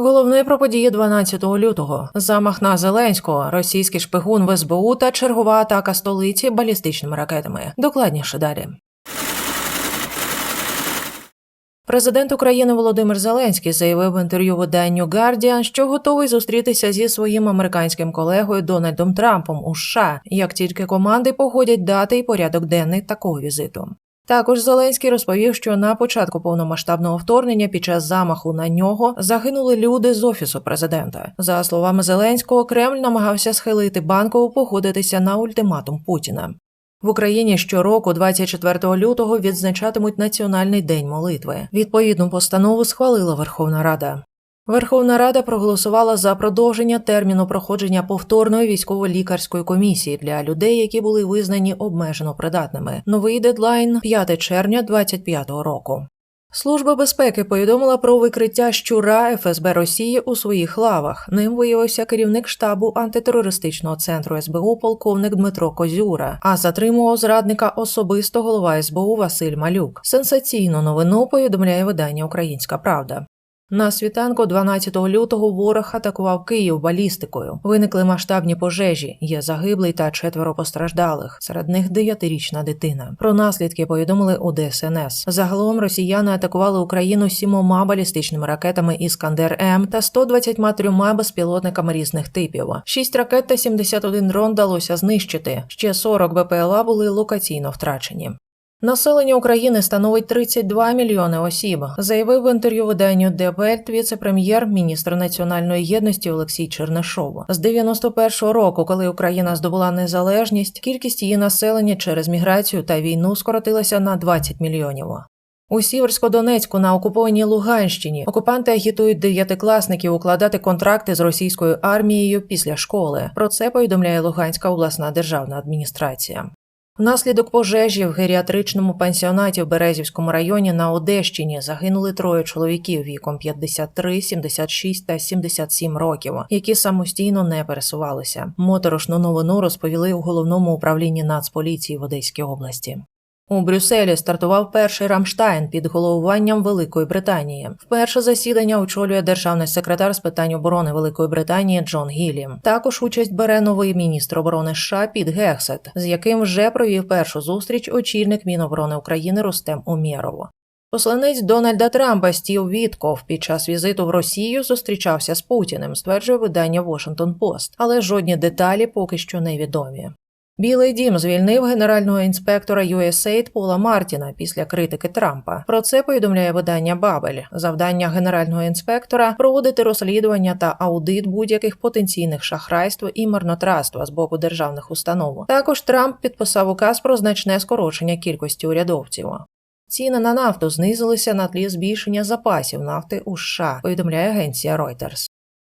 Головне про події 12 лютого: замах на Зеленського, російський шпигун в СБУ та чергова атака столиці балістичними ракетами. Докладніше далі. Президент України Володимир Зеленський заявив в інтерв'ю виданню Guardian, що готовий зустрітися зі своїм американським колегою Дональдом Трампом у США, як тільки команди погодять дати і порядок денний такого візиту. Також Зеленський розповів, що на початку повномасштабного вторгнення під час замаху на нього загинули люди з офісу президента. За словами Зеленського, Кремль намагався схилити банкову погодитися на ультиматум Путіна. В Україні щороку, 24 лютого, відзначатимуть Національний день молитви. Відповідну постанову схвалила Верховна Рада. Верховна Рада проголосувала за продовження терміну проходження повторної військово-лікарської комісії для людей, які були визнані обмежено придатними. Новий дедлайн 5 червня 2025 року. Служба безпеки повідомила про викриття щура ФСБ Росії у своїх лавах. Ним виявився керівник штабу антитерористичного центру СБУ полковник Дмитро Козюра. А затримував зрадника особисто голова СБУ Василь Малюк. Сенсаційну новину повідомляє видання Українська Правда. На світанку 12 лютого ворог атакував Київ балістикою. Виникли масштабні пожежі. Є загиблий та четверо постраждалих. Серед них дев'ятирічна дитина. Про наслідки повідомили у ДСНС. Загалом росіяни атакували Україну сімома балістичними ракетами Іскандер М та 123 безпілотниками різних типів. Шість ракет та 71 дрон вдалося знищити. Ще 40 БПЛА були локаційно втрачені. Населення України становить 32 мільйони осіб, заявив в інтерв'ю виданню Дебельт віце-прем'єр, міністр національної єдності Олексій Чернишов. З 91-го року, коли Україна здобула незалежність, кількість її населення через міграцію та війну скоротилася на 20 мільйонів. У Сіверсько-Донецьку на окупованій Луганщині окупанти агітують дев'ятикласників укладати контракти з російською армією після школи. Про це повідомляє Луганська обласна державна адміністрація. Внаслідок пожежі в геріатричному пансіонаті в Березівському районі на Одещині загинули троє чоловіків віком 53, 76 та 77 років, які самостійно не пересувалися. Моторошну новину розповіли у головному управлінні Нацполіції в Одеській області. У Брюсселі стартував перший Рамштайн під головуванням Великої Британії. Вперше засідання очолює державний секретар з питань оборони Великої Британії Джон Гіллі. Також участь бере новий міністр оборони США Піт Гексет, з яким вже провів першу зустріч очільник Міноборони України Рустем Умєров. Посланець Дональда Трампа Стів Вітков під час візиту в Росію зустрічався з Путіним, стверджує видання Washington Post, але жодні деталі поки що невідомі. Білий дім звільнив генерального інспектора USAID Пола Мартіна після критики Трампа. Про це повідомляє видання Бабель. Завдання генерального інспектора проводити розслідування та аудит будь-яких потенційних шахрайств і марнотратства з боку державних установ. Також Трамп підписав указ про значне скорочення кількості урядовців. Ціни на нафту знизилися на тлі збільшення запасів нафти у США. Повідомляє агенція Reuters.